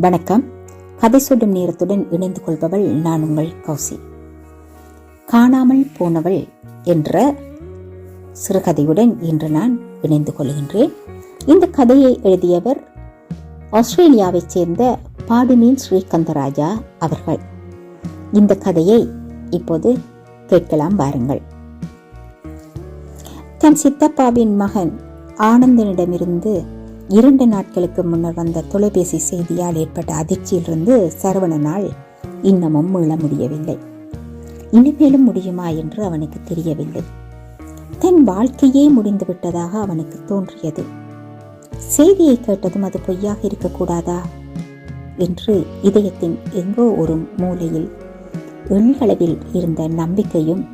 வணக்கம். கதை சொல்லும் நேரத்துடன் இணைந்து கொள்பவள் நான் உங்கள் கௌசி. காணாமல் போனவள் என்ற சிறுகதையுடன் இன்று நான் இணைந்து கொள்கின்றேன். இந்த கதையை எழுதியவர் ஆஸ்திரேலியாவைச் சேர்ந்த பாடினின் ஸ்ரீகந்தராஜா அவர்கள். இந்த கதையை இப்போது கேட்கலாம் பாருங்கள் தன் சித்தப்பாவின் மகன் ஆனந்தனிடமிருந்து இரண்டு நாட்களுக்கு முன்னர் வந்த தொலைபேசி செய்தியால் ஏற்பட்ட அதிர்ச்சியிலிருந்து சரவணனால் இன்னமும் மீள முடியவில்லை. இனிமேலும் முடியுமா என்று அவனுக்கு தெரியவில்லை. தன் வாழ்க்கையே முடிந்து விட்டதாக அவனுக்கு தோன்றியது. செய்தியை கேட்டதும் அது பொய்யாக இருக்கக்கூடாதா? என்று இதயத்தின் எங்கோ ஒரு மூலையில் எண்களவில் இருந்த நம்பிக்கையும்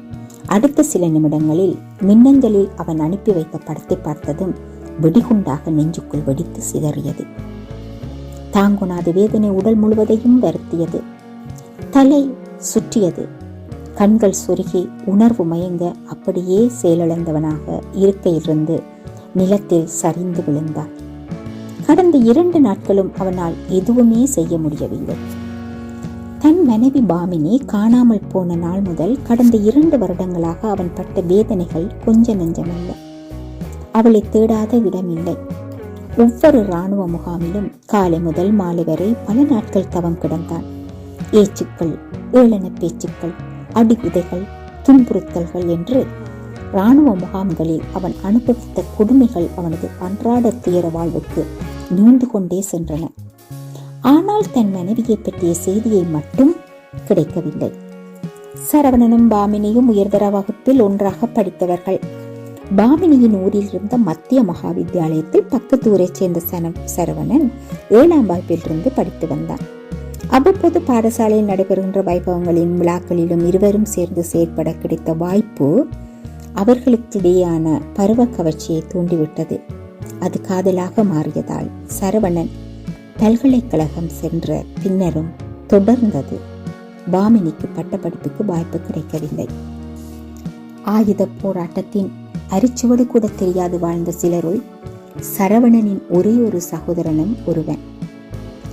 அடுத்த சில நிமிடங்களில் மின்னஞ்சலில் அவன் அனுப்பி வைத்த படத்தை பார்த்ததும் வெடிகுண்டாக நெஞ்சுக்குள் வெடித்து சிதறியது. தாங்குணாத வேதனை உடல் முழுவதையும் வருத்தியது. தலை சுற்றியது. கண்கள் சொருகி உணர்வு மயங்க அப்படியே செயலிழந்தவனாக இருக்கையிலிருந்து நிலத்தில் சரிந்து விழுந்தான். கடந்த இரண்டு நாட்களும் அவனால் எதுவுமே செய்ய முடியவில்லை. தன் மனைவி பாமினி காணாமல் போன நாள் முதல் கடந்த இரண்டு வருடங்களாக அவன் பட்ட வேதனைகள் கொஞ்ச நெஞ்சமல்ல. அவளை தேடாத இடமில்லை. ஒவ்வொரு இராணுவ முகாமிலும் காலை முதல் மாலை வரை பல நாட்கள் தவம் கிடந்தான். ஏச்சுக்கள் ஏளன பேச்சுக்கள் அடி துன்புறுத்தல்கள் என்று இராணுவ முகாம்களில் அவன் அனுபவித்த கொடுமைகள் அவனது அன்றாட துயர வாழ்வுக்கு நீண்டு கொண்டே சென்றன. ஆனால் தன் மனைவியை பற்றிய செய்தியை மட்டும் கிடைக்கவில்லை. சரவணனும் பாமினியும் உயர்தர வகுப்பில் ஒன்றாக படித்தவர்கள். பாமினியின் ஊரில் இருந்த மத்திய மகா வித்தியாலயத்தில் பக்கத்து ஊரைச் சேர்ந்த சன சரவணன் ஏழாம் வகுப்பிலிருந்து படித்து வந்தான். அவ்வப்போது பாடசாலையில் நடைபெறுகின்ற வைபவங்களின் விழாக்களிலும் இருவரும் சேர்ந்து செயற்பட கிடைத்த வாய்ப்பு அவர்களுக்கிடையேயான பருவ கவர்ச்சியை தூண்டிவிட்டது. அது காதலாக மாறியதால் சரவணன் பல்கலைக்கழகம் சென்ற பின்னரும் தொடர்ந்தது. பாமினிக்கு பட்டப்படிப்புக்கு வாய்ப்பு கிடைக்கவில்லை. ஆயுத போராட்டத்தின் அரிச்சுவடு கூட தெரியாது வாழ்ந்த சிலருள் சரவணனின் ஒரே ஒரு சகோதரனும் ஒருவன்.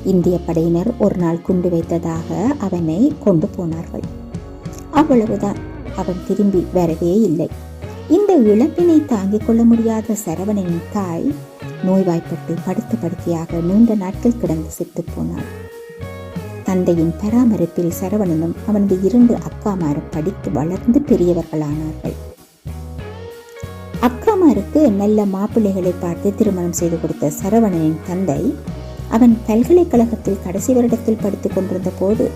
இந்திய படையினர் ஒரு நாள் குண்டு வைத்ததாக அவனை கொண்டு போனார்கள். அவ்வளவுதான். அவன் திரும்பி வரவே இல்லை. இந்த இழப்பினை தாங்கிக் கொள்ள முடியாத சரவணனின் தாய் நோய்வாய்ப்பட்டு படுத்த படுக்கையாக நீண்ட நாட்கள் கிடந்து செத்து போனாள். தந்தையின் பராமரிப்பில் சரவணனும் அவனது இரண்டு அக்காமாரும் படித்து வளர்ந்து பெரியவர்களானார்கள். அக்காமாருக்கு நல்ல மாப்பிள்ளைகளை பார்த்து திருமணம் செய்து கொடுத்த சரவணனின் தந்தை அவன் பல்கலைக்கழகத்தில் கடைசி வருடத்தில் படித்துக் கொண்டிருந்த போது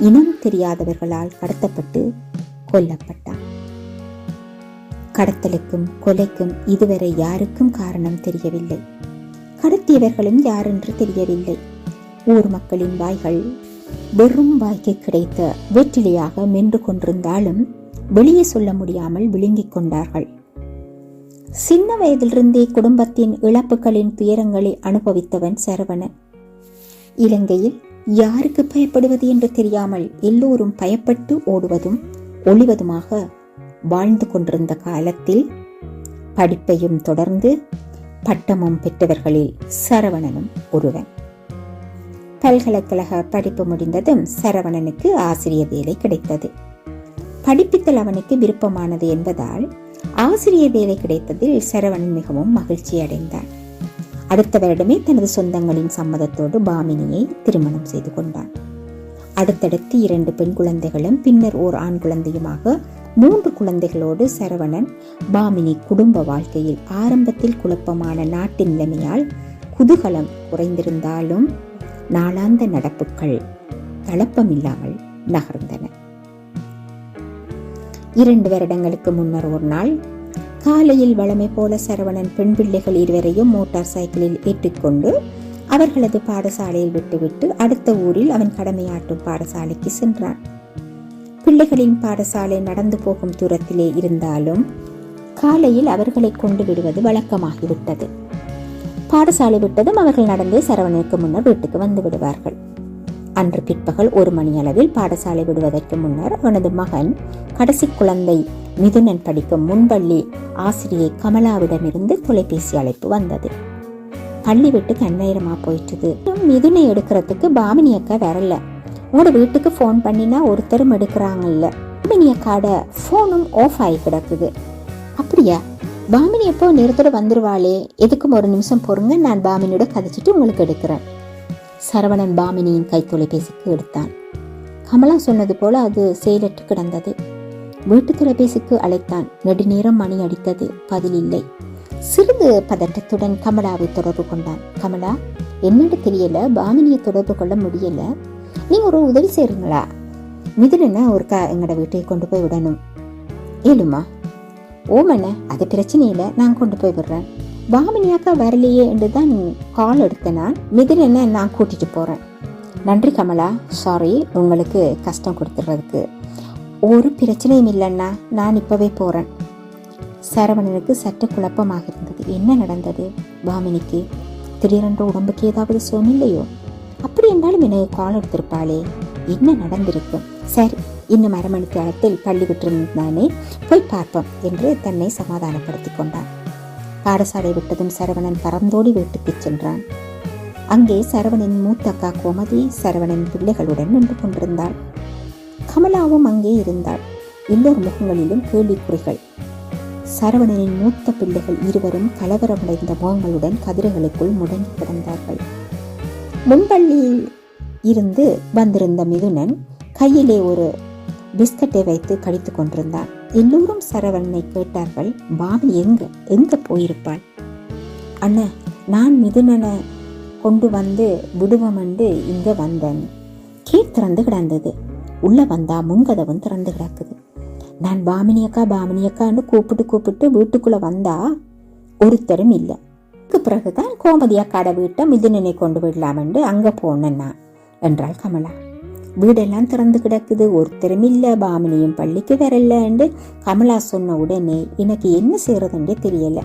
இனம் தெரியாதவர்களால் கடத்தப்பட்டு கொல்லப்பட்டான். கடத்தலுக்கும் கொலைக்கும் இதுவரை யாருக்கும் காரணம் தெரியவில்லை. கடத்தியவர்களும் யாரென்று தெரியவில்லை. ஊர் மக்களின் வாய்கள் வெறும் வாய்க்கு கிடைத்த வெற்றிலையாக மென்று கொண்டிருந்தாலும் வெளியே சொல்ல முடியாமல் விழுங்கிக் கொண்டார்கள். சின்ன வயதிலிருந்தே குடும்பத்தின் இழப்புகளின் துயரங்களை அனுபவித்தவன் சரவணன். இலங்கையில் யாருக்கு பயப்படுவது என்று தெரியாமல் எல்லோரும் பயப்பட்டு ஓடுவதும் ஒளிவதுமாக வாழ்ந்து கொண்டிருந்த காலத்தில் படிப்பையும் தொடர்ந்து பட்டமும் பெற்றவர்களில் சரவணனும் ஒருவன். பல்கலைக்கழக படிப்பு முடிந்ததும் சரவணனுக்கு ஆசிரியர் வேலை கிடைத்தது. படிப்பித்தல் அவனுக்கு விருப்பமானது என்பதால் ஆசிரியர் வேலை கிடைத்ததில் சரவணன் மிகவும் மகிழ்ச்சி அடைந்தார். அடுத்த வருடமே தனது சொந்தங்களின் சம்மதத்தோடு பாமினியை திருமணம் செய்து கொண்டான் அடுத்தடுத்து இரண்டு பெண் குழந்தைகளும் பின்னர் ஓர் ஆண் குழந்தையுமாக மூன்று குழந்தைகளோடு சரவணன் பாமினி குடும்ப வாழ்க்கையில் ஆரம்பத்தில் குழப்பமான நாட்டின் நிலைமையால் குதூகலம் குறைந்திருந்தாலும் நாளாந்த நடப்புகள் தளப்பமில்லாமல் நகர்ந்தன. இரண்டு வருடங்களுக்கு முன்னர் ஒரு நாள் காலையில் வளமை போல சரவணன் பெண் பிள்ளைகள் இருவரையும் மோட்டார் சைக்கிளில் ஏற்றிக்கொண்டு அவர்களது பாடசாலையில் விட்டுவிட்டு அடுத்த ஊரில் அவன் கடமையாற்றும் பாடசாலைக்கு சென்றான். பிள்ளைகளின் பாடசாலை நடந்து போகும் தூரத்திலே இருந்தாலும் காலையில் அவர்களை கொண்டு விடுவது வழக்கமாகிவிட்டது. பாடசாலை விட்டதும் அவர்கள் நடந்தே சரவணனுக்கு முன்னர் வீட்டுக்கு வந்து விடுவார்கள். அன்று பிற்பகல் ஒரு மணி அளவில் பாடசாலை விடுவதற்கு முன்னர் அவனது மகன் கடைசி குழந்தை மிதுனன் படிக்கும் முன்பள்ளி ஆசிரியை கமலாவிடமிருந்து தொலைபேசி அழைப்பு வந்தது. பள்ளி விட்டு கண்ணீரமா போயிட்டுது மிதுனை எடுக்கிறதுக்கு பாமினி அக்கா வரல. உங்களோட வீட்டுக்கு ஃபோன் பண்ணினா ஒருத்தரும் எடுக்கிறாங்கல்ல. பாமினி அக்காட ஃபோனும் ஆஃப் ஆகி கிடக்குது. அப்படியா? பாமினி எப்போ நேரத்தோட வந்துருவாளே? எதுக்கும் ஒரு நிமிஷம் பொறுங்க. நான் பாமினியோட கதைச்சிட்டு உங்களுக்கு எடுக்கிறேன். சரவணன் பாமினியின் கைத்தொலைபேசிக்கு எடுத்தான். கமலா சொன்னது போல அது செயலற்று கிடந்தது. வீட்டு தொலைபேசிக்கு அழைத்தான். நெடுநேரம் மணி அடித்தது. பதில் இல்லை. சிறிது பதட்டத்துடன் கமலாவை தொடர்பு கொண்டான். கமலா என்னென்னு தெரியல. பாமினியை தொடர்பு கொள்ள முடியல. நீங்க ஒரு உதவி செய்றீங்களா? மிதுன ஒருக்கா எங்களோட வீட்டை கொண்டு போய் விடணும். ஏழுமா ஓமண்ண அது பிரச்சனை இல்லை. நான் கொண்டு போய் விடுறேன். வாமினியாக்கா வரலையே என்று தான் கால் எடுத்த நான். என்ன நான் கூட்டிகிட்டு போகிறேன் நன்றி கமலா. சாரி உங்களுக்கு கஷ்டம் கொடுத்துட்றதுக்கு ஒரு பிரச்சனையும் இல்லைன்னா நான் இப்போவே போகிறேன் சரவணனுக்கு சற்று குழப்பமாக இருந்தது என்ன நடந்தது பாமினிக்கு திடீரென்று உடம்புக்கு ஏதாவது சோமில்லையோ அப்படி என்றாலும் எனக்கு கால் எடுத்திருப்பாளே. என்ன நடந்திருக்கும் சரி இன்னும் அரை மணி நேரத்தில் பள்ளி விட்டிருந்தானே போய் பார்ப்போம் என்று தன்னை சமாதானப்படுத்தி கொண்டான். பாடசாலை விட்டதும் சரவணன் பறந்தோடி வீட்டுக்கு சென்றான். அங்கே சரவணன் மூத்த அக்கா கோமதி சரவணன் பிள்ளைகளுடன் நின்று கொண்டிருந்தாள். கமலாவும் அங்கே இருந்தாள். எல்லோர் முகங்களிலும் கேள்விக்குறிகள். சரவணனின் மூத்த பிள்ளைகள் இருவரும் கலவரமடைந்த முகங்களுடன் கதிரைகளுக்குள் முடங்கி கிடந்தார்கள். முன்பள்ளியில் இருந்து வந்திருந்த மிதுனன் கையிலே ஒரு பிஸ்கட்டை வைத்து கடித்துக் கொண்டிருந்தான். எல்லோரும் சரவணனை கேட்டார்கள் பாவி எங்க? எங்க போயிருப்பாள் அண்ணா நான் மிதுனனை கொண்டு வந்து விடுவோம்ண்டு இங்க வந்தேன். கேட் திறந்து கிடந்தது. உள்ள வந்தா முன்கதவும் திறந்து கிடக்குது. நான் பாமினி அக்கா பாமினி அக்கான்னு கூப்பிட்டு கூப்பிட்டு வீட்டுக்குள்ள வந்தா ஒருத்தரும் இல்லை. அதுக்கு பிறகுதான் கோமதி அக்காட வீட்டை மிதுனனை கொண்டு விடலாமென்று அங்க போனேன் நான் என்றாள் கமலா. வீடெல்லாம் திறந்து கிடக்குது. ஒருத்தரும் இல்லை பாமினியும் பள்ளிக்கு வரலன்னு கமலா சொன்ன உடனே எனக்கு என்ன செய்யறதுன்றே தெரியல.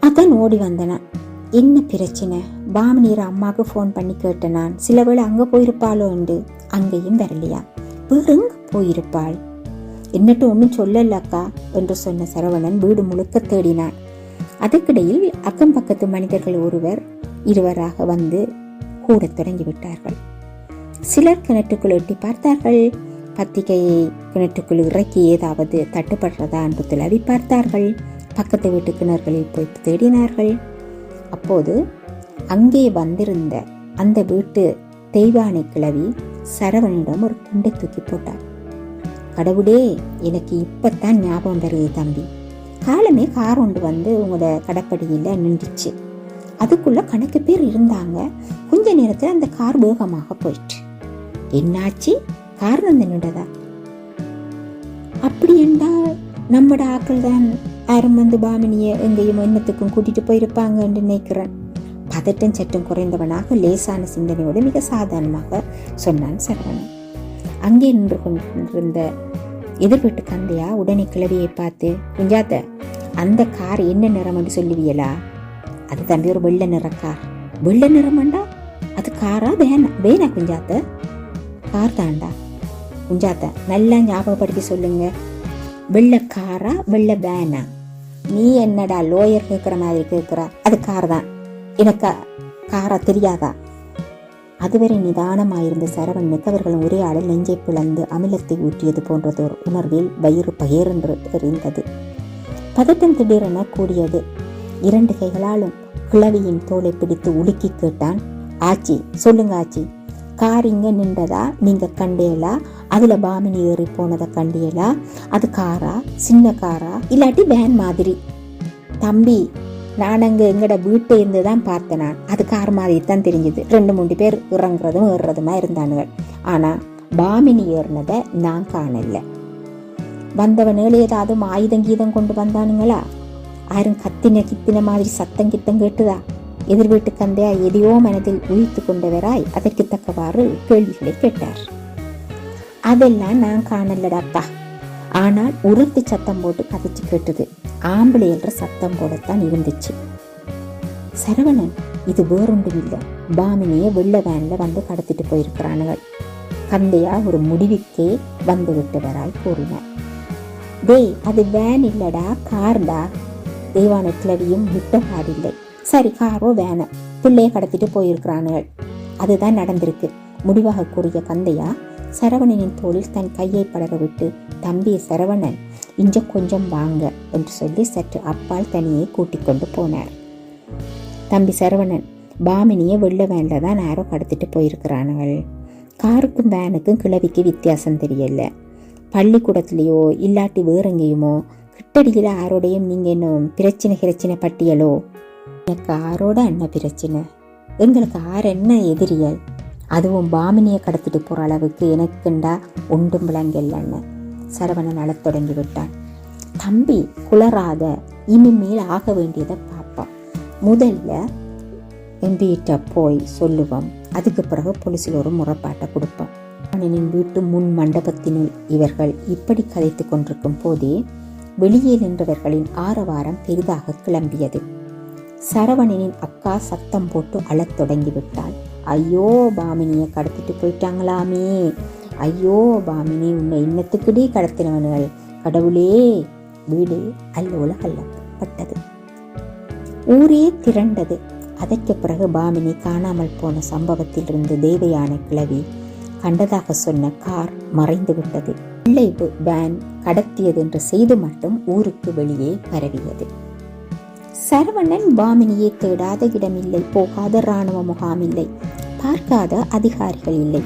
அதான் ஓடி வந்தனா. என்ன பிரச்சனை? பாமினியர் அம்மாவுக்கு ஃபோன் பண்ணி கேட்டேன் நான் சில வேளை அங்கே போயிருப்பாளோ என்று அங்கேயும் வரலையா? வேறுங்க போயிருப்பாள். என்னட்டு ஒன்றும் சொல்லலக்கா என்று சொன்ன சரவணன் வீடு முழுக்க தேடினான். அதற்கிடையில் அக்கம் பக்கத்து மனிதர்கள் ஒருவர் இருவராக வந்து கூடத் தொடங்கிவிட்டார்கள் சிலர் கிணற்றுக்குள் எட்டி பார்த்தார்கள். பத்திரிகையை கிணற்றுக்குள் இறக்கி ஏதாவது தட்டுப்படுறதா என்று துளவி பார்த்தார்கள். பக்கத்து வீட்டு கிணறுகளில் போய் தேடினார்கள். அப்போது அங்கே வந்திருந்த அந்த வீட்டு தெய்வானை கிழவி சரவணிடம் ஒரு குண்டை தூக்கி போட்டார். கடவுளே எனக்கு இப்பத்தான் ஞாபகம் வருது தம்பி. காலமே கார் ஒன்று வந்து உங்களோட கடப்படியில் நின்றுச்சு. அதுக்குள்ள கணக்கு பேர் இருந்தாங்க. கொஞ்ச நேரத்தில் அந்த கார் வேகமாக போயிட்டு என்னாச்சு? காரணம் வந்து அப்படி என்றால் நம்மட ஆக்கள் தான் யாரும் வந்து பாமினியை எங்கேயும் எண்ணத்துக்கும் கூட்டிட்டு போயிருப்பாங்கன்னு நினைக்கிறேன். பதட்டம் சட்டம் குறைந்தவனாக லேசான சிந்தனையோடு மிக சாதாரணமாக சொன்னான் சரவணன். அங்கே நின்று கொண்டிருந்த எதிர்வீட்டு கந்தையா உடனே கிளவியை பார்த்து குஞ்சாத்த அந்த கார் என்ன நிறம் என்று சொல்லுவியலா? அது தம்பி ஒரு வெள்ளை நிற கார். வெள்ளை நிறமாண்டா? அது காரா? வேணா வேணா குஞ்சாத்த. கார் குஞ்சாத்த நல்லா ஞாபகப்படுத்தி சொல்லுங்க. வெள்ளை காரா வெள்ளை வேனா? நீ என்னடா லோயர் கேட்குற மாதிரி கேட்குறா அது கார் தான். எனக்கு காரா தெரியாதா? அதுவரை நிதானமாயிருந்த சரவணனுக்கு அவர்கள் ஒரே ஆளில் நெஞ்சை பிளந்து அமிலத்தை ஊற்றியது போன்றதோர் உணர்வில் வயிறு பகேரென்று எறிந்தது பதட்டம் திடீரென கூடியது. இரண்டு கைகளாலும் கிழவியின் தோலை பிடித்து உலுக்கி கேட்டான் ஆச்சி சொல்லுங்க ஆச்சி. கார் இங்கே நின்றதா நீங்கள் கண்டேலா? அதில் பாமினி ஏறி போனதை கண்டியலா அது காரா? சின்ன காரா? இல்லாட்டி வேன் மாதிரி. தம்பி நான் அங்கே எங்களோட வீட்டை இருந்து தான் பார்த்தேன் நான். அது கார் மாதிரி தான் தெரிஞ்சுது. ரெண்டு மூணு பேர் இறங்குறதும் ஏறுறதுமா இருந்தானுகள் ஆனால் பாமினி ஏறினதை நான் காணல. வந்தவன் ஏதாவது ஆயுதம் கீதம் கொண்டு வந்தானுங்களா? யாரும் கத்தின கித்தின மாதிரி சத்தம் கித்தம் கேட்டுதா? எதிர் வீட்டு கந்தையா எதையோ மனதில் உயிர்த்து கொண்டவராய் அதற்கு தக்கவாறு கேள்விகளை கேட்டார். அதெல்லாம் நான் காணலடாப்பா ஆனால் உரத்து சத்தம் போட்டு கதைச்சு கேட்டது ஆம்பளை என்ற சத்தம் போடத்தான் இருந்துச்சு. சரவணன் இது வேறொன்றும் இல்லை பாமினியை வெள்ள வேன்ல வந்து கடத்திட்டு போயிருக்கிறானுகள். கந்தையா ஒரு முடிவுக்கே வந்து விட்டவராய் கூறினார். டேய் அது வேன் இல்லடா கார்டா? தெய்வான கிளவியும் விட்ட பாடில்லை சரி காரோ வேனை பிள்ளைய கடத்திட்டு போயிருக்கிறானுகள். அதுதான் நடந்திருக்கு. முடிவாக கூறிய கந்தையா சரவணனின் தோளில் தன் கையை படர விட்டு தம்பி சரவணன் இஞ்ச கொஞ்சம் வாங்க என்று சொல்லி சற்று அப்பால் தனியை கூட்டிக் கொண்டு போனார். தம்பி சரவணன் பாமினியை வெள்ள வேனில் தான் யாரோ கடத்திட்டு போயிருக்கிறானுகள். காருக்கும் வேனுக்கும் கிழவிக்கு வித்தியாசம் தெரியல. பள்ளிக்கூடத்துலேயோ இல்லாட்டி வேறெங்கேயுமோ கிட்டடியில் யாரோடையும் நீங்கள் இன்னும் பிரச்சனை கிரச்சனை பட்டியலோ? எனக்கு ஆரோட என்ன பிரச்சனை. எங்களுக்கு ஆறு என்ன எதிரியல் அதுவும் பாமினியை கடத்திட்டு போகிற அளவுக்கு எனக்குண்டா ஒன்றும் விளங்கல்லன்னு சரவணன் அழத் தொடங்கி விட்டான். தம்பி குளராத இனிமேல் ஆக வேண்டியதை பார்ப்போம் முதல்ல எம்பிகிட்ட போய் சொல்லுவோம். அதுக்கு பிறகு போலீஸில் ஒரு முறைப்பாட்டை கொடுப்போம். அவனின் வீட்டு முன் மண்டபத்தினுள் இவர்கள் இப்படி கதைத்து கொண்டிருக்கும் போதே வெளியே நின்றவர்களின் ஆரவாரம் பெரிதாக கிளம்பியது. சரவணனின் அக்கா சத்தம் போட்டு அழத் தொடங்கிவிட்டாள். ஐயோ பாமினியை கடத்திட்டு போயிட்டாங்களாமே. ஐயோ பாமினி உன்னை இன்னத்துக்குடி கடத்தினவனுகள். கடவுளே. வீடு அல்லோல அல்லப்பட்டது. ஊரே திரண்டது. அதற்கு பிறகு பாமினி காணாமல் போன சம்பவத்திலிருந்து தேவையான கிளவி கண்டதாக சொன்ன கார் மறைந்து விட்டது. பிள்ளை வேன் கடத்தியது என்ற செய்தி மட்டும் ஊருக்கு வெளியே பரவியது. சரவணன் பாமினியை தேடாத இடமில்லை போகாத இராணுவ முகாம் இல்லை பார்க்காத அதிகாரிகள் இல்லை.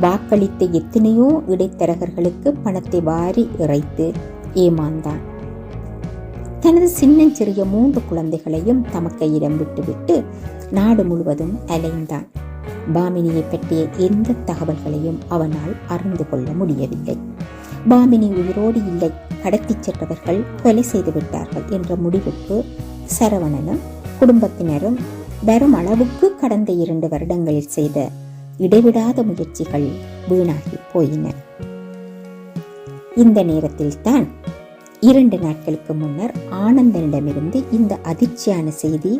வாக்களித்த எத்தனையோ இடைத்தரகர்களுக்கு பணத்தை வாரி இறைத்து ஏமாந்தான். தனது சின்னஞ்சிறிய மூன்று குழந்தைகளையும் தமக்கையிடம் விட்டுவிட்டு நாடு முழுவதும் அலைந்தான். பாமினியை பற்றிய எந்த தகவல்களையும் அவனால் அறிந்து கொள்ள முடியவில்லை. பாமினி உயிரோடு இல்லை கடத்திச் சென்றவர்கள் கொலை செய்து விட்டார்கள் என்ற முடிவுக்கு சரவணனும் குடும்பத்தினரும் வரும் அளவுக்கு கடந்த இரண்டு வருடங்களில் செய்த இடைவிடாத முயற்சிகள் வீணாகி போயின. இந்த நேரத்தில் தான் இரண்டு நாட்களுக்கு முன்னர் ஆனந்தனிடமிருந்து இந்த அதிர்ச்சியான செய்தி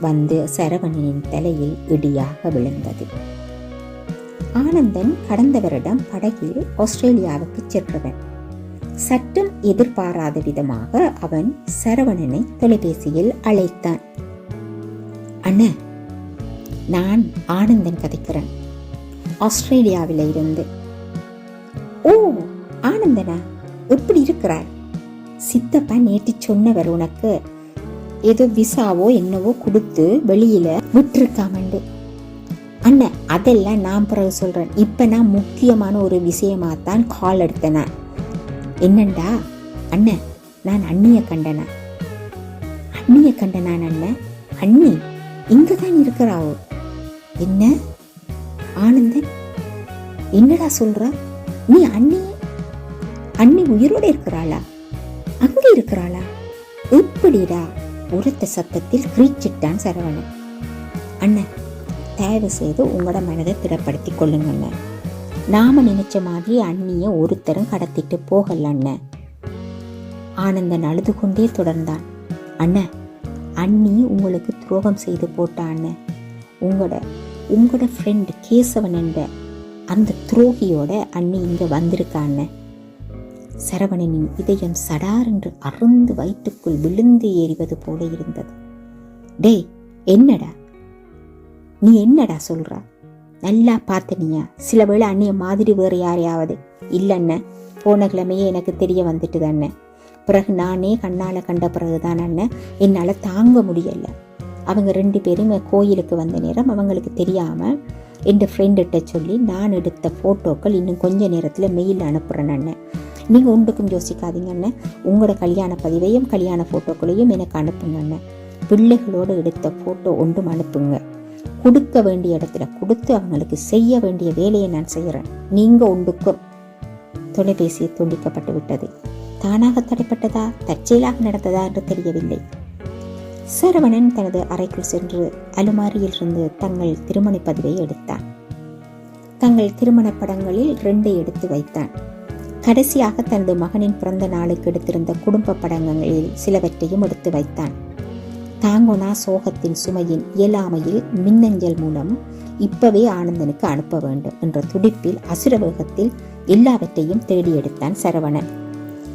வந்து சரவணனின் தலையில் இடியாக விழுந்தது. ஆனந்தன் கடந்த வருடம் படகில் ஆஸ்திரேலியாவுக்கு சென்றவன். சட்டம் எதிர்பாராத விதமாக அவன் சரவணனை தொலைபேசியில் அழைத்தான். அண்ண நான் ஆனந்தன் கதைக்கிறேன். ஆஸ்திரேலியாவில் இருந்து. ஓ ஆனந்தனா? எப்படி இருக்கிறார் சித்தப்பா நேற்று சொன்னவர் உனக்கு ஏதோ விசாவோ என்னவோ கொடுத்து வெளியில விட்டுருக்காமண்டு. அண்ணன் அதெல்லாம் நான் பிறகு சொல்றேன். இப்ப நான் முக்கியமான ஒரு விஷயமா தான் கால் எடுத்தேன். என்னண்டா? அண்ணன் நான் அண்ணிய கண்டனா? அண்ணிய கண்டனான் அண்ணன் அண்ணி இங்க தான் இருக்கிறாவோ? என்ன? ஆனந்தன் என்னடா சொல்றா? நீ அண்ணி அண்ணி உயிரோட இருக்கிறாளா? அங்க இருக்கிறாளா? எப்படிடா? உரத்த சத்தத்தில் கிரீச்சிட்டான் சரவணன். அண்ணன் தயவு செய்து உங்களோட மனதை திடப்படுத்தி கொள்ளுங்க நாம நினைச்ச மாதிரி அண்ணிய ஒருத்தரும் கடத்திட்டு போகல அண்ணன் ஆனந்தன் அழுது கொண்டே தொடர்ந்தான். அண்ணன் அண்ணி உங்களுக்கு துரோகம் செய்து போட்டா அண்ணன் உங்களோட உங்களோட ஃப்ரெண்டு கேசவன் என்ற அந்த துரோகியோட அண்ணி இங்கே வந்திருக்கா அண்ணன் சரவணனின் இதயம் சடார் என்று அருந்து வயிற்றுக்குள் விழுந்து ஏறிவது போல இருந்தது. டேய் என்னடா? நீ என்னடா சொல்ற? நல்லா பார்த்தனியா சில வேளை அண்ணிய மாதிரி வேறு யாரையாவது. இல்லைன்ன போன கிழமையே எனக்கு தெரிய வந்துட்டு தானே பிறகு நானே கண்ணால் கண்ட பிறகு தான் அண்ணன் என்னால் தாங்க முடியலை. அவங்க ரெண்டு பேரும் கோயிலுக்கு வந்த நேரம் அவங்களுக்கு தெரியாமல் என் ஃப்ரெண்டுகிட்ட சொல்லி நான் எடுத்த ஃபோட்டோக்கள் இன்னும் கொஞ்ச நேரத்தில் மெயில் அனுப்புகிறேன் அண்ணன் நீங்கள் ஒன்றுக்கும் யோசிக்காதீங்க அண்ணன் உங்களோட கல்யாண பதிவையும் கல்யாண ஃபோட்டோக்களையும் எனக்கு அனுப்புங்க அண்ணன் பிள்ளைகளோடு எடுத்த ஃபோட்டோ ஒன்றும் அனுப்புங்க. கொடுக்க வேண்டிய இடத்துல கொடுத்து அவங்களுக்கு செய்ய வேண்டிய வேலையை நான் செய்கிறேன் நீங்கள் உண்டுக்கும். தொலைபேசி துண்டிக்கப்பட்டு விட்டது. தானாக தடைப்பட்டதா? தற்செயலாக நடந்ததா என்று தெரியவில்லை. சரவணன் தனது அறைக்குள் சென்று அலுமாரியில் இருந்து தங்கள் திருமண பதிவை எடுத்தான். தங்கள் திருமண படங்களில் ரெண்டை எடுத்து வைத்தான். கடைசியாக தனது மகனின் பிறந்த நாளுக்கு எடுத்திருந்த குடும்ப படங்களில் சிலவற்றையும் எடுத்து வைத்தான். தாங்கோனா சோகத்தின் சுமையின் இயலாமையில் மின்னஞ்சல் மூலம் இப்பவே ஆனந்தனுக்கு அனுப்ப வேண்டும் என்ற துடிப்பில் அசுர வேகத்தில் எல்லாவற்றையும் தேடி எடுத்தான் சரவணன்.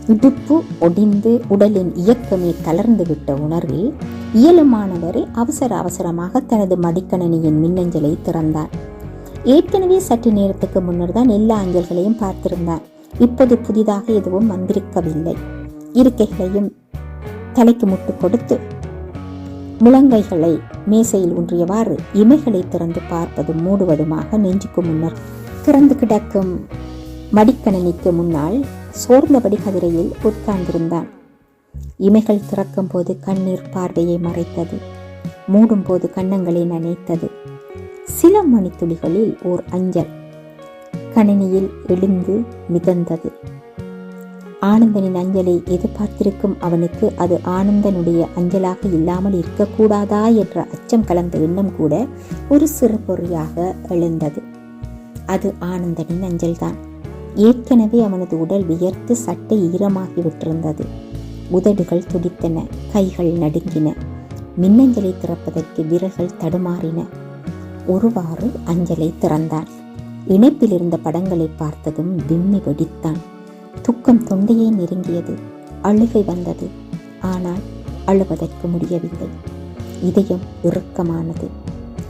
இடுப்பு ஒடிந்து உடலின் இயக்கமே தளர்ந்துவிட்ட உணர்வில் இயலுமானவரை அவசர அவசரமாக தனது மடிக்கணனியின் மின்னஞ்சலை திறந்தார் ஏற்கனவே சற்று நேரத்துக்கு முன்னர் தான் எல்லா அஞ்சல்களையும் பார்த்திருந்தார் இப்போது புதிதாக எதுவும் வந்திருக்கவில்லை. இருக்கைகளையும் தலைக்கு முட்டு கொடுத்து முழங்கைகளை மேசையில் ஊன்றியவாறு இமைகளை திறந்து பார்ப்பதும் மூடுவதுமாக நெஞ்சுக்கு முன்னர் திறந்து கிடக்கும் மடிக்கணனிக்கு முன்னால் சோர்ந்தபடி கதிரையில் உட்கார்ந்திருந்தான். இமைகள் திறக்கும் போது கண்ணீர் பார்வையை மறைத்தது. மூடும் போது கன்னங்களை நனைத்தது. சில மணித்துளிகளில் ஓர் அஞ்சல். கணினியில் எழுந்து மிதந்தது. ஆனந்தனின் அஞ்சலை எதிர்பார்த்திருக்கும் அவனுக்கு அது ஆனந்தனுடைய அஞ்சலாக இல்லாமல் இருக்கக்கூடாதா என்ற அச்சம் கலந்த எண்ணம் கூட ஒரு சிறப்பொறியாக எழுந்தது. அது ஆனந்தனின் அஞ்சல்தான். ஏற்கனவே அவனது உடல் வியர்த்து சட்டை ஈரமாகி விட்டிருந்தது. உதடுகள் துடித்தன கைகள் நடுங்கின மின்னஞ்சலை திறப்பதற்கு விரல்கள் தடுமாறின. ஒருவாறு அஞ்சலை திறந்தான். இணைப்பில் இருந்த படங்களை பார்த்ததும் விம்மி வெடித்தான். துக்கம் தொண்டையை நெருங்கியது. அழுகை வந்தது. ஆனால் அழுவதற்கு முடியவில்லை. இதயம் இறுக்கமானது.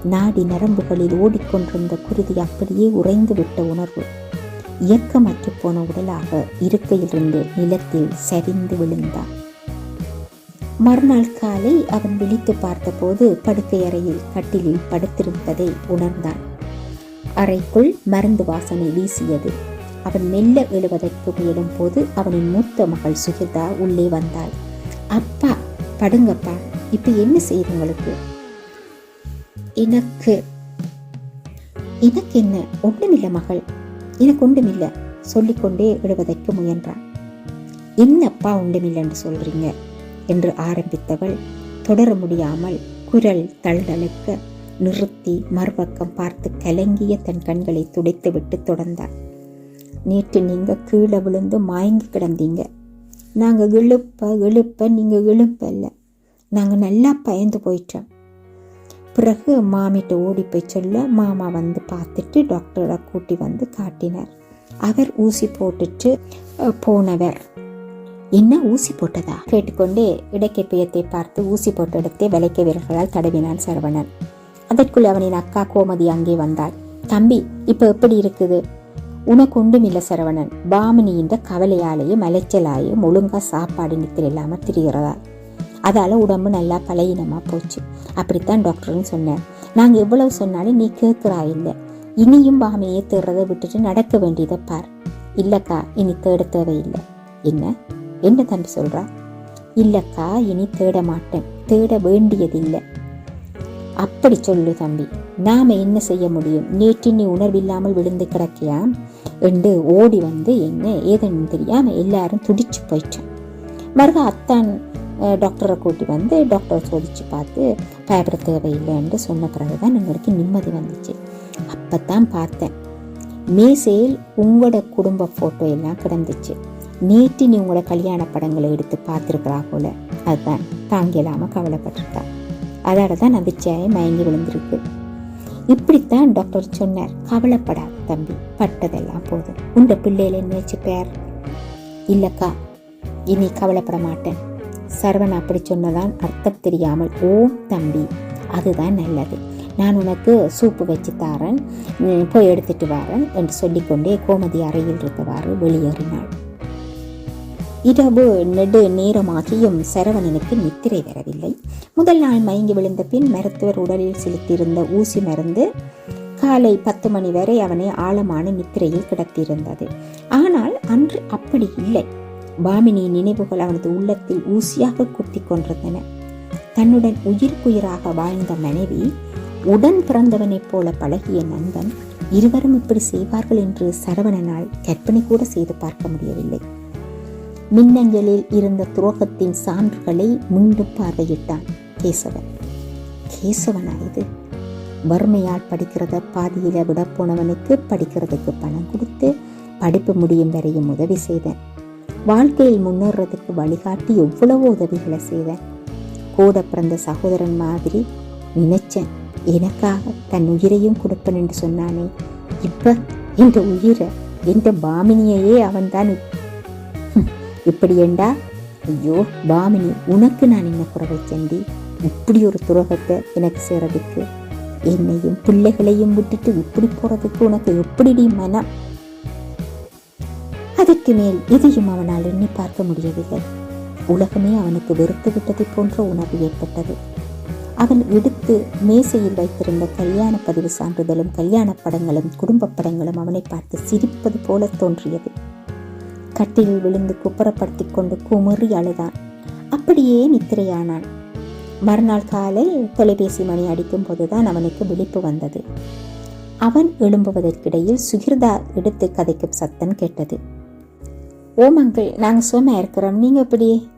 நாடி நரம்புகளில் ஓடிக்கொண்டிருந்த குருதி அப்படியே உறைந்து விட்ட உணர்வு. இயக்கமற்று போன உடலாக இருக்கையிலிருந்து நிலத்தில் சரிந்து விழுந்தான். மறுநாள் காலை அவன் விழித்து பார்த்தபோது படுக்கை அறையில் கட்டிலில் படுத்திருப்பதை உணர்ந்தான். அறைக்குள் மருந்து வாசனை வீசியது. அவன் மெல்ல எழுவதற்கு முயலும் போது அவனின் மூத்த மகள் சுகிதா உள்ளே வந்தாள். அப்பா படுங்கப்பா இப்ப என்ன செய்யுது உங்களுக்கு? எனக்கு எனக்கு என்ன? ஒன்றுமில்ல மகள். எனக்கு ஒன்றுமில்ல சொல்லிக்கொண்டே எழுவதற்கு முயன்றான். என்னப்பா ஒன்றுமில்லைன்னு சொல்றீங்க? என்று ஆரம்பித்தவள் தொடர முடியாமல் குரல் தழுதழுக்க நிறுத்தி மறுபக்கம் பார்த்து கலங்கிய தன் கண்களை துடைத்துவிட்டு தொடர்ந்தாள். நேற்று நீங்கள் கீழே விழுந்து மயங்கி கிடந்தீங்க. நாங்கள் இழுப்ப இழுப்ப நீங்கள் இழுப்ப இல்லை. நாங்கள் நல்லா பயந்து போயிட்டோம். பிறகு மாமிட்ட ஓடி போய் சொல்ல மாமா வந்து பார்த்துட்டு டாக்டரை கூட்டி வந்து காட்டினார். அவர் ஊசி போட்டுட்டு போனவர். என்ன ஊசி போட்டதா? கேட்டுக்கொண்டே இடைக்கைப்பியத்தை பார்த்து ஊசி போட்ட இடத்தை விலைக்க வீரர்களால் தடவினான் சரவணன். அதற்குள் அவனின் அக்கா கோமதி அங்கே வந்தாள். தம்பி இப்போ எப்படி இருக்குது? உனக்கு ஒன்றுமில்ல சரவணன் இந்த கவலையாலேயே மலைச்சலாயே ஒழுங்கா சாப்பாடு நித்தல் இல்லாமல் திரிகிறதா? அதால் உடம்பு நல்லா பலகீனமா போச்சு. அப்படித்தான் டாக்டர்னு சொன்னேன் நாங்கள் எவ்வளவு சொன்னாலும் நீ கேட்குறா இல்லை இனியும் பாமினியை தேடுறதை விட்டுட்டு நடக்க வேண்டியதை பார். இல்லைக்கா இனி தேட தேவையில்லை. என்ன? என்ன தம்பி சொல்கிறா இல்லைக்கா இனி தேட மாட்டேன். தேட வேண்டியதில்லை. அப்படி சொல்லு தம்பி. நாம என்ன செய்ய முடியும்? நேற்று நீ உணர்வில்லாமல் விழுந்து கிடக்கியாம்? என்று ஓடி வந்து என்ன ஏதுன்னு தெரியாமல் எல்லாரும் துடிச்சு போயிட்டோம் மறுக அத்தான் டாக்டரை கூட்டி வந்து டாக்டர் சோதிச்சு பார்த்து பயப்பட தேவையில்லைன்னு சொன்ன பிறகுதான் எங்களுக்கு நிம்மதி வந்துச்சு. அப்போ தான் பார்த்தேன். மேசையில் உங்களோட குடும்ப ஃபோட்டோ எல்லாம் கிடந்துச்சு. நேற்று நீ உங்களோட கல்யாண படங்களை எடுத்து பார்த்துருக்குறா போல. அதுதான் தாங்கியலாம கவலைப்பட்டிருக்கா. அதோட தான் அதிர்ச்சியாய் மயங்கி விழுந்திருக்கு. இப்படித்தான் டாக்டர் சொன்னார். கவலைப்படாத தம்பி பட்டதெல்லாம் போதும். உண்ட பிள்ளையில நினைச்சு பேர்? இல்லக்கா இனி கவலைப்பட மாட்டேன். சரவன் அப்படி சொன்னதான் அர்த்தம் தெரியாமல் ஓம் தம்பி அதுதான் நல்லது. நான் உனக்கு சூப்பு வச்சு தாரேன். போய் எடுத்துட்டு வரேன் என்று சொல்லிக்கொண்டே கோமதி அறையில் இருந்தவாறு வெளியேறினாள். இரவு நெடு நேரமாகியும் சரவணனுக்கு நித்திரை வரவில்லை. முதல் நாள் மயங்கி விழுந்த பின் மருத்துவர் உடலில் செலுத்தியிருந்த ஊசி மருந்து காலை பத்து மணி வரை அவனை ஆழமான நித்திரையில் கிடத்தியிருந்தது. ஆனால் அன்று அப்படி இல்லை. பாமினியின் நினைவுகள் அவனது உள்ளத்தில் ஊசியாக குத்தி கொண்டிருந்தன. தன்னுடன் உயிர்க்குயிராக வாழ்ந்த மனைவி உடன் பிறந்தவனைப் போல பழகிய நண்பன் இருவரும் இப்படி செய்வார்கள் என்று சரவணனால் கற்பனை கூட செய்து பார்க்க முடியவில்லை. மின்னஞ்சலில் இருந்த துரோகத்தின் சான்றுகளை மீண்டும் பார்வையிட்டான் கேசவன். கேசவனா இது? வறுமையால் படிக்கிறத பாதியில் விட போனவனுக்கு படிக்கிறதுக்கு பணம் கொடுத்து படிப்பு முடியும் வரையும் உதவி செய்தேன். வாழ்க்கையில் முன்னேறதுக்கு வழிகாட்டி எவ்வளவோ உதவிகளை செய்தேன். கூட பிறந்த சகோதரன் மாதிரி நினைச்சேன். எனக்காக தன் உயிரையும் கொடுப்பேன் என்று சொன்னானே. இப்ப என்ற உயிரை என்ற பாமினியையே அவன்தான் இப்படி ஏண்டா ஐயோ பாமினி உனக்கு நான் என்ன குறவை செண்டி இப்படி ஒரு துரோகத்தை எனக்கு செய்கிறதுக்கு என்னையும் பிள்ளைகளையும் விட்டுட்டு இப்படி போறதுக்கு உனக்கு எப்படி மனம்? அதற்கு மேல் எதையும் அவனால் எண்ணி பார்க்க முடியவில்லை. உலகமே அவனுக்கு வெறுத்து விட்டதை போன்ற உணர்வு ஏற்பட்டது. அவன் எடுத்து மேசையில் வைத்திருந்த கல்யாண பதிவு சான்றிதழும் கல்யாண படங்களும் குடும்ப படங்களும் அவனை பார்த்து சிரிப்பது போல தோன்றியது. கட்டிலில் விழுந்து குப்புறப்படுத்திக் கொண்டு குமுறி அழுதான். அப்படியே நித்திரையானான். மறுநாள் காலை தொலைபேசி மணி அடிக்கும் போதுதான் அவனுக்கு விழிப்பு வந்தது. அவன் எழும்புவதற்கிடையில் சுகிர்தா எடுத்து கதைக்கும் சத்தம் கேட்டது. ஓம் அங்கிள் நாங்கள் சும்மா இருக்கிறோம். நீங்கள் எப்படி?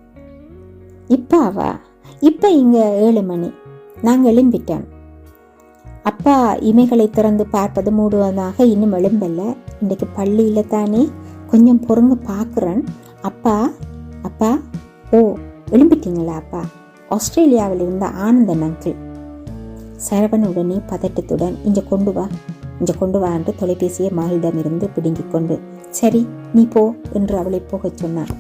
இப்பாவா இப்போ இங்கே ஏழு மணி. நாங்கள் எழும்பிட்டோம். அப்பா இமைகளை திறந்து பார்ப்பது மூடுவதாக இன்னும் எழும்பல்ல இன்றைக்கு பள்ளியில் தானே கொஞ்சம் பொறுங்க பார்க்குறேன். அப்பா அப்பா ஓ எழும்பிட்டீங்களா அப்பா? ஆஸ்திரேலியாவில் இருந்த ஆனந்தன் அங்கிள் சரவண உடனே பதட்டத்துடன் இங்கே கொண்டு வா இங்கே கொண்டு வா என்று தொலைபேசியை மகளிடமிருந்து பிடுங்கிக் கொண்டு சரி நீ போ என்று அவளை போகச் சொன்னார்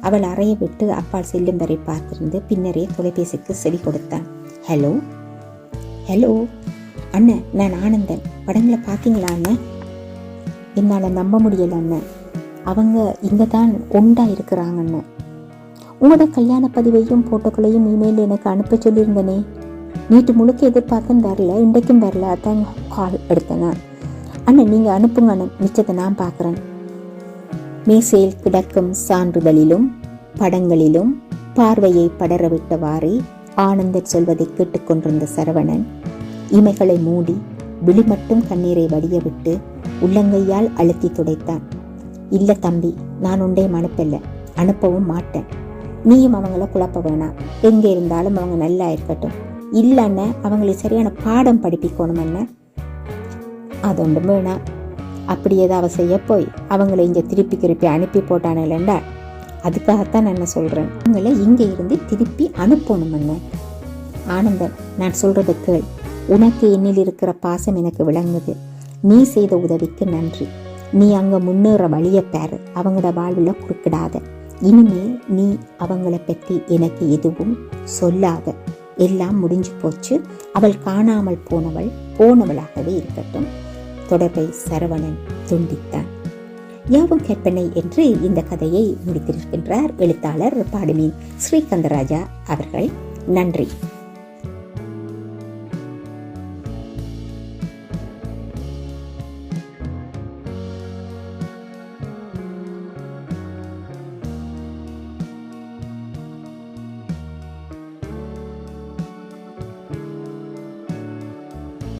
அவள் அறையை விட்டு அப்பால் செல்லும் வரை பார்த்திருந்து பின்னரே தொலைபேசிக்கு செடி கொடுத்தான். ஹலோ ஹலோ அண்ணன் நான் ஆனந்தன். படங்களை பார்த்தீங்களா அண்ணன் என்னால் நம்ப முடியல அண்ணன் அவங்க இங்கே தான் ஒண்டா இருக்கிறாங்கன்னு. உங்களோட கல்யாண பதிவையும் போட்டோக்களையும் இமெயில் எனக்கு அனுப்ப சொல்லியிருந்தனே. நேற்று முழுக்க எதிர்பார்த்தேன் வரல இன்றைக்கும் வரல அதான் கால் எடுத்தேன். அண்ணன் நீங்கள் அனுப்புங்க அண்ணன் மிச்சத்தை நான் பார்க்குறேன். மேசையில் கிடக்கும் சான்றிதழிலும் படங்களிலும் பார்வையை படரவிட்டவாறே ஆனந்தர் சொல்வதை கேட்டுக்கொண்டிருந்த சரவணன் இமைகளை மூடி விழி மட்டும் கண்ணீரை வடிய விட்டு உள்ளங்கையால் அழுத்தி துடைத்தான். இல்லை தம்பி நான் உண்டையும் அனுப்பல அனுப்பவும் மாட்டேன். நீயும் அவங்கள குழப்ப வேணாம். எங்கே இருந்தாலும் அவங்க நல்லா இருக்கட்டும். இல்லைன்னு அவங்களுக்கு சரியான பாடம் படிப்பிக்கணும் என்ன அதொண்டும் வேணாம். அப்படி ஏதாவது செய்ய போய் அவங்கள இங்கே திருப்பி திருப்பி அனுப்பி போட்டானேலண்டா அதுக்காகத்தான் நான் என்ன சொல்கிறேன் உங்களை இங்கே இருந்து திருப்பி அனுப்பணும் என்ன ஆனந்தன் நான் சொல்கிறத கேள். உனக்கு என்னில் இருக்கிற பாசம் எனக்கு விளங்குது. நீ செய்த உதவிக்கு நன்றி. நீ அங்கே முன்னேற வழியை பாரு அவங்களோட வாழ்வில் குறுக்கிடாத. இனிமே நீ அவங்கள பற்றி எனக்கு எதுவும் சொல்லாத. எல்லாம் முடிஞ்சு போச்சு. அவள் காணாமல் போனவள் போனவளாகவே இருக்கட்டும். தொடர்பை சரவணன் துண்டித்தான். யாவும் கற்பனை என்று இந்த கதையை முடித்திருக்கின்றார் எழுத்தாளர் பாடுமீன் ஸ்ரீகந்தராஜா அவர்கள். நன்றி.